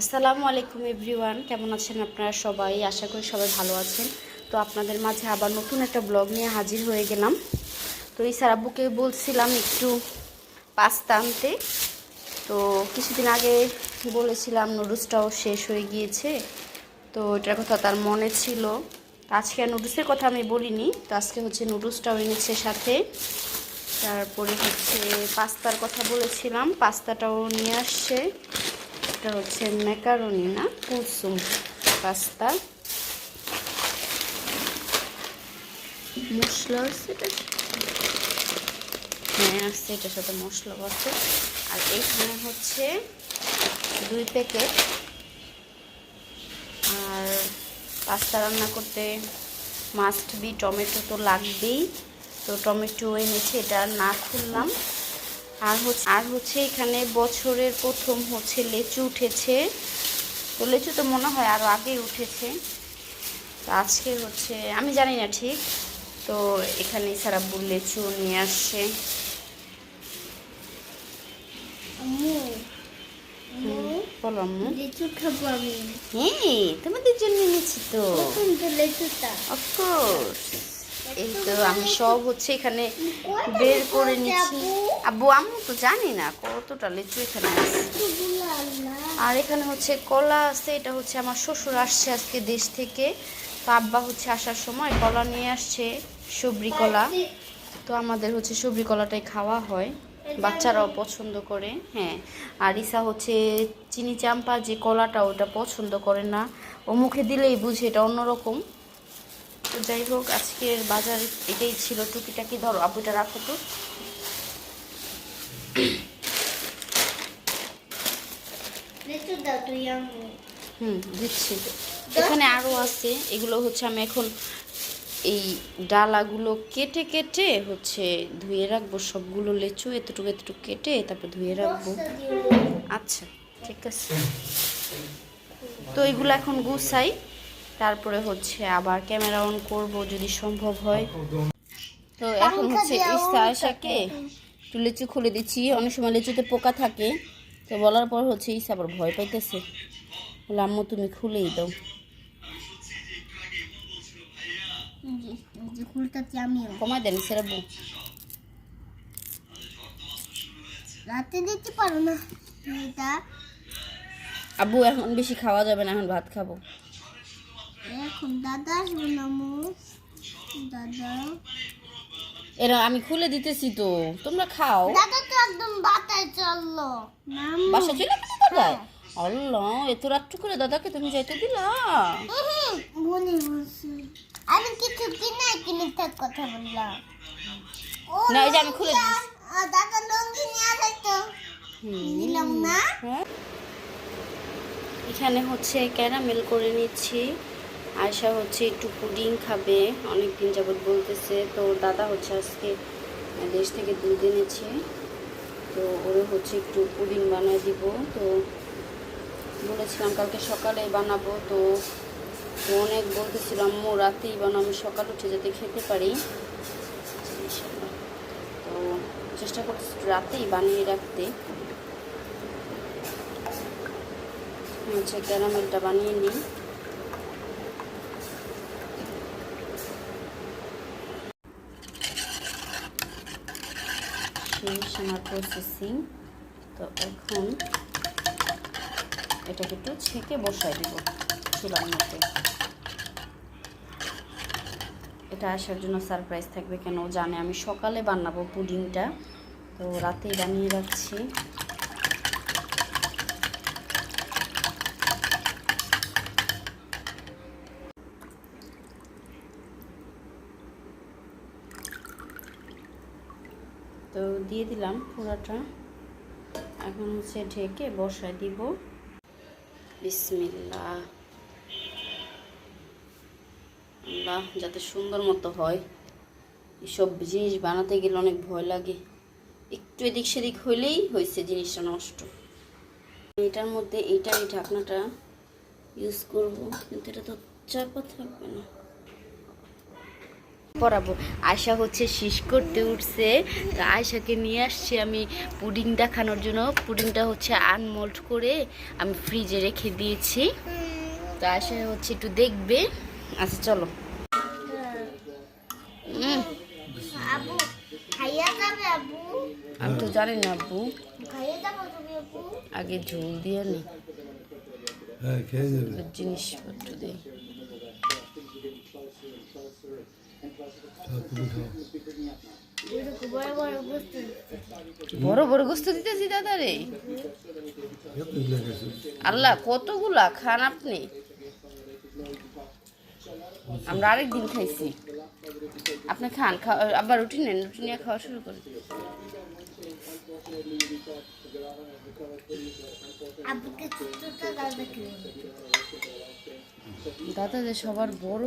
আসসালামু আলাইকুম এভরিওয়ান, কেমন আছেন আপনারা সবাই? আশা করি সবাই ভালো আছেন। তো আপনাদের মাঝে আবার নতুন একটা ব্লগ নিয়ে হাজির হয়ে গেলাম। তো এই সারাব্বুকে বলছিলাম একটু পাস্তা আনতে। তো কিছুদিন আগে বলেছিলাম নুডলসটাও শেষ হয়ে গিয়েছে। তো এটার কথা তার মনে ছিল। আজকে আর নুডলসের কথা আমি বলিনি। তো আজকে হচ্ছে নুডলসটাও এনেছে সাথে। তারপরে হচ্ছে পাস্তার কথা বলেছিলাম। পাস্তাটাও নিয়ে আসছে। এটা হচ্ছে ম্যাকারনি না কুলসুম পাস্তা। মশলা আছে হ্যাঁ আছে, এটার সাথে মশলাও আছে। আর এইখানে হচ্ছে দুই প্যাকেট। আর পাস্তা রান্না করতে মাস্ট বি টমেটো তো লাগবেই। তো টমেটো এনেছে, এটা না খুললাম। আর হচ্ছে আর হচ্ছে এখানে বছরের প্রথম হচ্ছে লেচু উঠেছে। তো লেচু তো মনে হয় আরও আগেই উঠেছে। তো আজকে হচ্ছে আমি জানি না ঠিক। তো এখানে সারাব্বুর লেচু নিয়ে আসছে। আম্মু হুম, বলো আম্মু। লিচু খাব আমি। হ্যাঁ তোমাদের জন্য এনেছি কখন তো লিচুটা। অফকোর্স এই তো আমি সব হচ্ছে এখানে বের করে নিচ্ছি। আব্বু, আম্মু তো জানি না কতটা লিচু এখানে আছে। আর এখানে হচ্ছে কলা আছে, এটা হচ্ছে আমার শ্বশুর আসছে আজকে দেশ থেকে। তো আব্বা হচ্ছে আসার সময় কলা নিয়ে আসছে সবরি কলা। তো আমাদের হচ্ছে সবরি কলাটাই খাওয়া হয়, বাচ্চারাও পছন্দ করে হ্যাঁ। আর ইসা হচ্ছে চিনি চাম্পা যে কলাটা ওটা পছন্দ করে না। ও মুখে দিলেই বুঝে এটা অন্যরকম। তো যাই হোক আজকের বাজার এটাই ছিল। টুকিটাকি ধরো আবুটা রাখো তো। হুম দিচ্ছি। এখানে আরও আছে। এগুলো হচ্ছে আমি এখন এই ডালাগুলো কেটে কেটে হচ্ছে ধুয়ে রাখব। সবগুলো লেচু এতটুকু এতটুকু কেটে তারপর ধুয়ে রাখব। আচ্ছা ঠিক আছে। তো এগুলো এখন গুছাই। তারপরে হচ্ছে আবার ক্যামেরা অন করব যদি সম্ভব হয়। তো এখন হচ্ছে ইস্তা আয়সাকে একটু লিচু খুলে দিচ্ছি। অনেক সময় লিচুতে পোকা থাকে। তো বলার পর হচ্ছে ইসা আবার ভয় পাইতেছে। বলে আম্মু তুমি খুলেই দাও। কমাই দেন সেরাবু রাতে দিতে পারো না। আব্বু এখন বেশি খাওয়া যাবে না এখন ভাত খাব। এখন দাদা আসবে না দাদা। এরা আমি খুলে দিতেছি তো। তোমরা খাও। দাদা তো একদম বাতায় চলল। বাসা চলে গেছে দাদা? আল্লাহ এত রাত্র করে দাদাকে তুমি যাইতে দিলা? উহুম, মনে বলছে আমি কিছু কিনে কথা বললাম। না, এই যে আমি খুলে লুঙ্গিটা, দিচ্ছি। দাদা লঙ্গি নিয়ে যাইতো। হুম। দিলাম না। হ্যাঁ। এখানে হচ্ছে ক্যারামেল করে নিচ্ছি। আয়সা হচ্ছে একটু পুডিং খাবে অনেক দিন যাবৎ বলতেছে। তো দাদা হচ্ছে আজকে দেশ থেকে দুধ এনেছে। তো ওরে হচ্ছে একটু পুডিং বানিয়ে দিব। তো বলেছিলাম কালকে সকালে বানাবো। তো অনেক বলতেছিলাম মো রাতেই বানাবো সকাল উঠে যাতে খেতে পারি। তো চেষ্টা করছি রাতেই বানিয়ে রাখতে। হচ্ছে ক্যারামেলটা বানিয়ে নিই শেষ আমার প্রসেসিং তো এখন এটাকে একটু ছেঁকে বসাই দিব চুলার মধ্যে। এটা আসার জন্য সারপ্রাইজ থাকবে কেন জানে। আমি সকালে বানাবো পুডিংটা। তো রাতেই বানিয়ে রাখছি। তো দিয়ে দিলাম পুরাটা। এখন হচ্ছে ঢেকে বসায় দিব। বিসমিল্লা আল্লাহ, যাতে সুন্দর মতো হয়। এসব জিনিস বানাতে গেলে অনেক ভয় লাগে। একটু এদিক সেদিক হইলেই হয়েছে জিনিসটা নষ্ট। এটার মধ্যে এইটার এই ঢাকনাটা ইউজ করব, কিন্তু এটা তো চাপা থাকবে না। পরাবো। আয়সা হচ্ছে শীষ করতে উঠছে। তো আয়সাকে নিয়ে আসছি আমি পুডিং দেখানোর জন্য। পুডিংটা হচ্ছে আনমোল্ড করে আমি ফ্রিজে রেখে দিয়েছি। তো আয়সা হচ্ছে একটু দেখবে। আচ্ছা চলো। আমি তো জানি না আব্বু আগে ঝোল দিয়ে নি। হ্যাঁ জিনিসপত্র দিয়ে বড় বড় গোস্ত দিতেছি দাদা রে। আল্লাহ, কতগুলা খান আপনি? আমরা আরেক দিন খাইছি। আপনি খান, খাওয়া আবার রুটি নেন, রুটি নিয়ে খাওয়া শুরু খেয়ে দাদা যে সবার বড়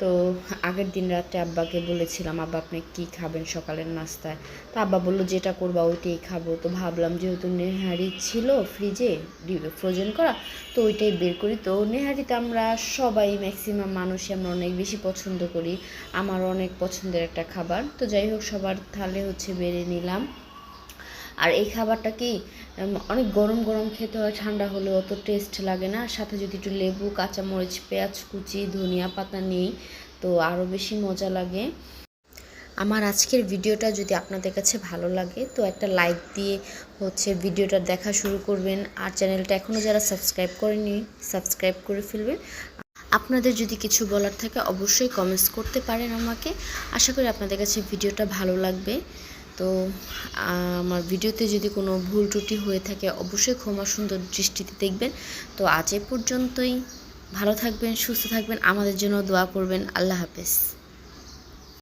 তো আগের দিন রাত্রে আব্বাকে বলেছিলাম, আব্বা, আপনি কি খাবেন সকালের নাস্তায়? তো আব্বা বলল, যেটা করবা ওইটাই খাব। তো ভাবলাম যেহেতু নেহারি ছিল ফ্রিজে ফ্রোজেন করা, তো ওইটাই বের করি। তো নেহারিতে আমরা সবাই ম্যাক্সিমাম মানুষই, আমরা অনেক বেশি পছন্দ করি। আমার অনেক পছন্দের একটা খাবার। তো যাই হোক, সবার থালে হচ্ছে বেড়ে নিলাম। আর এই খাবারটা কি অনেক গরম গরম খেতে হয়, ঠান্ডা হলে অত টেস্ট লাগে না। সাথে যদি একটু লেবু, কাঁচামরিচ, পেঁয়াজ কুচি, ধনিয়া পাতা নিই, তো আরও বেশি মজা লাগে। আমার আজকের ভিডিওটা যদি আপনাদের কাছে ভালো লাগে, তো একটা লাইক দিয়ে হচ্ছে ভিডিওটা দেখা শুরু করবেন। আর চ্যানেলটা এখনও যারা সাবস্ক্রাইব করেনি সাবস্ক্রাইব করে ফেলবেন। আপনাদের যদি কিছু বলার থাকে, অবশ্যই কমেন্টস করতে পারেন আমাকে। আশা করি আপনাদের কাছে ভিডিওটা ভালো লাগবে। তো আমার ভিডিওতে যদি কোনো ভুল ত্রুটি হয়ে থাকে, অবশ্যই ক্ষমা সুন্দর দৃষ্টিতে দেখবেন। তো আজ এ পর্যন্তই। ভালো থাকবেন, সুস্থ থাকবেন। আমাদের জন্য দোয়া করবেন। আল্লাহ হাফেজ।